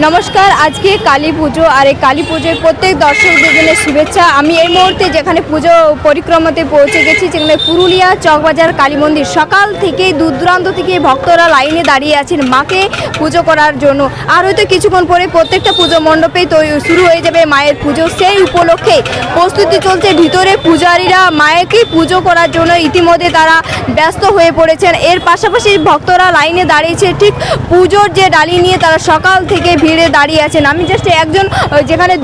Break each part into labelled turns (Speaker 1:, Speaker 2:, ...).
Speaker 1: নমস্কার, আজকে কালী পুজো আর এই কালী পুজোয় প্রত্যেক দর্শকদের জন্য শুভেচ্ছা। আমি এই মুহূর্তে যেখানে পুজো পরিক্রমাতে পৌঁছে গেছি, যেখানে পুরুলিয়া চকবাজার কালী মন্দির। সকাল থেকে দূর দূরান্ত থেকে ভক্তরা লাইনে দাঁড়িয়ে আছেন মাকে পুজো করার জন্য। আর হয়তো কিছুক্ষণ পরে প্রত্যেকটা পুজো মণ্ডপেই তৈ- শুরু হয়ে যাবে মায়ের পুজো। সেই উপলক্ষে প্রস্তুতি চলছে ভিতরে পূজারীরা মায়েকে পুজো করার জন্য। ইতিমধ্যে তারা ব্যস্ত হয়ে পড়েছেন। এর পাশাপাশি ভক্তরা লাইনে দাঁড়িয়েছে। ঠিক পুজোর যে ডালি নিয়ে তারা সকাল থেকে ভিড়ে দাঁড়িয়ে আছেন। আমি জাস্ট একজন যেখানে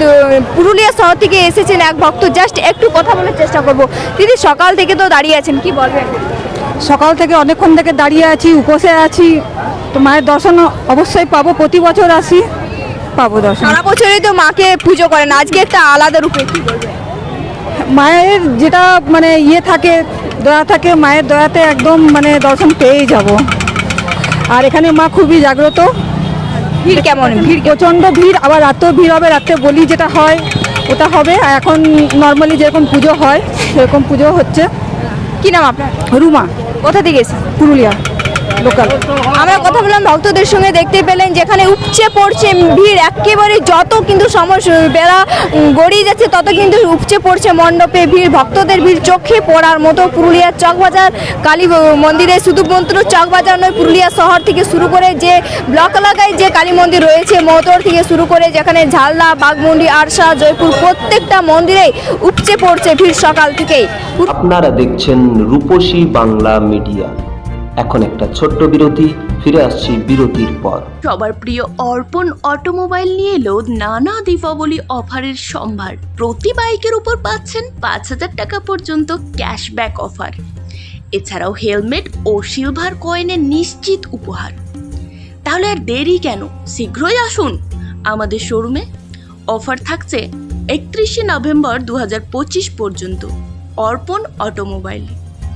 Speaker 1: পুরুলিয়া শহর থেকে এসেছেন এক ভক্ত। জাস্ট একটু কথা বলার চেষ্টা করব। দিদি সকাল থেকে তো দাঁড়িয়ে আছেন কি বলবেন?
Speaker 2: সকাল থেকে অনেকক্ষণ থেকে দাঁড়িয়ে আছি উপসে আছি। তো মায়ের দর্শন অবশ্যই পাবো প্রতি বছর আসি পাবো দর্শন।
Speaker 1: সারা বছরই তো মাকে পুজো করেন আজকে একটা আলাদা রূপে কি বলবেন?
Speaker 2: মায়ের যেটা মানে ইয়ে থাকে দয়া থাকে মায়ের দয়াতে একদম মানে দর্শন পেয়েই যাব। আর এখানে মা খুবই জাগ্রত।
Speaker 1: ভিড় কেমন? ভিড়?
Speaker 2: প্রচণ্ড ভিড় আবার রাতেও ভিড় হবে রাত্রে বলি যেটা হয় ওটা হবে। আর এখন নর্মালি যেরকম পুজো হয় সেরকম পুজো হচ্ছে।
Speaker 1: কি নাম আপনার?
Speaker 2: রুমা।
Speaker 1: কোথা থেকে এসে
Speaker 2: পুরুলিয়া। লোকাল।
Speaker 1: আমরা কথা বললাম ভক্তদের সঙ্গে দেখতে পেলেন যেখানে উপচে পড়ছে ভিড় একেবারে যত কিন্তু সময় সু- বেলা গড়িয়ে যাচ্ছে তত কিন্তু উপচে পড়ছে মণ্ডপে ভিড় ভক্তদের ভিড় চোখে পড়ার মতো পুরুলিয়ার চকবাজার কালী মন্দিরে শুধুমাত্র চকবাজার নয় পুরুলিয়া শহর থেকে শুরু করে যে ব্লক এলাকায় যে কালী মন্দির রয়েছে মৌতর থেকে শুরু করে যেখানে ঝালদা বাগমুন্ডি আরশা জয়পুর প্রত্যেকটা মন্দিরে উপচে পড়ছে ভিড় সকাল থেকেই।
Speaker 3: আপনারা দেখছেন রূপসী বাংলা মিডিয়া। এখন একটা ছোট্ট বিরতি, ফিরে আসছি বিরতির পর।
Speaker 4: সবার প্রিয় অর্পণ অটোমোবাইল নিয়ে এলো নানা দীপাবলি অফারের সম্ভার। প্রতি বাইকের উপর পাচ্ছেন পাঁচ হাজার টাকা পর্যন্ত ক্যাশব্যাক অফার। এছাড়াও হেলমেট ও সিলভার কয়েনের নিশ্চিত উপহার। তাহলে আর দেরি কেন? শীঘ্রই আসুন আমাদের শোরুমে। অফার থাকছে একত্রিশে নভেম্বর দু হাজার পঁচিশ পর্যন্ত। অর্পণ অটোমোবাইল।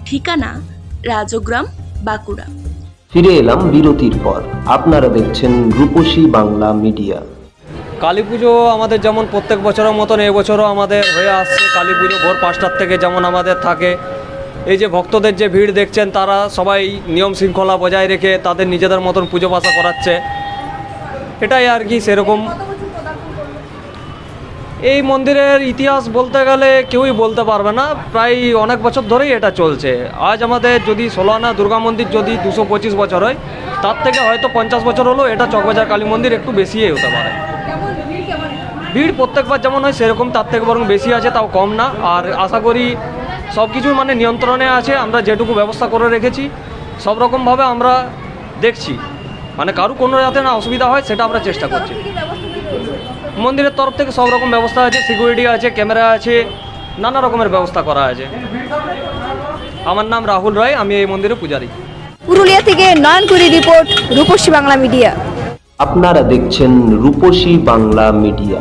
Speaker 4: ঠিকানা রাজগ্রাম বাঁকুড়া।
Speaker 3: ফিরে এলাম বিরতির পর। আপনারা দেখছেন রূপসী বাংলা মিডিয়া।
Speaker 5: কালী পুজো আমাদের যেমন প্রত্যেক বছরের মতন এবছরও আমাদের হয়ে আসছে কালী পুজো। ভোর পাঁচটার থেকে যেমন আমাদের থাকে। এই যে ভক্তদের যে ভিড় দেখছেন তারা সবাই নিয়ম শৃঙ্খলা বজায় রেখে তাদের নিজেদের মতন পুজো পাশা করাচ্ছে। এটাই আর কি সেরকম। এই মন্দিরের ইতিহাস বলতে গেলে কেউই বলতে পারবে না। প্রায় অনেক বছর ধরেই এটা চলছে। আজ আমাদের যদি সোলানা দুর্গা মন্দির যদি দুশো পঁচিশ বছর হয়, তার থেকে হয়তো পঞ্চাশ বছর হলেও এটা চকবাজার কালী মন্দির একটু বেশিই হতে পারে। ভিড় প্রত্যেকবার যেমন হয়, সেরকম তার থেকে বরং বেশি আছে, তাও কম না। আর আশা করি সব কিছু মানে নিয়ন্ত্রণে আছে, আমরা যেটুকু ব্যবস্থা করে রেখেছি, সব রকমভাবে আমরা দেখছি। মানে কারু কোনো যাতে না অসুবিধা হয়, সেটা আমরা চেষ্টা করছি। মন্দিরের তরফ থেকে সব রকম ব্যবস্থা আছে সিকিউরিটি আছে ক্যামেরা আছে নানা রকমের ব্যবস্থা করা আছে। আমার নাম রাহুল রায় আমি এই মন্দিরে পূজারি।
Speaker 1: পুরুলিয়া থেকে নয়নকুরি রিপোর্ট রূপসী বাংলা মিডিয়া।
Speaker 3: আপনারা দেখছেন রূপসী বাংলা মিডিয়া।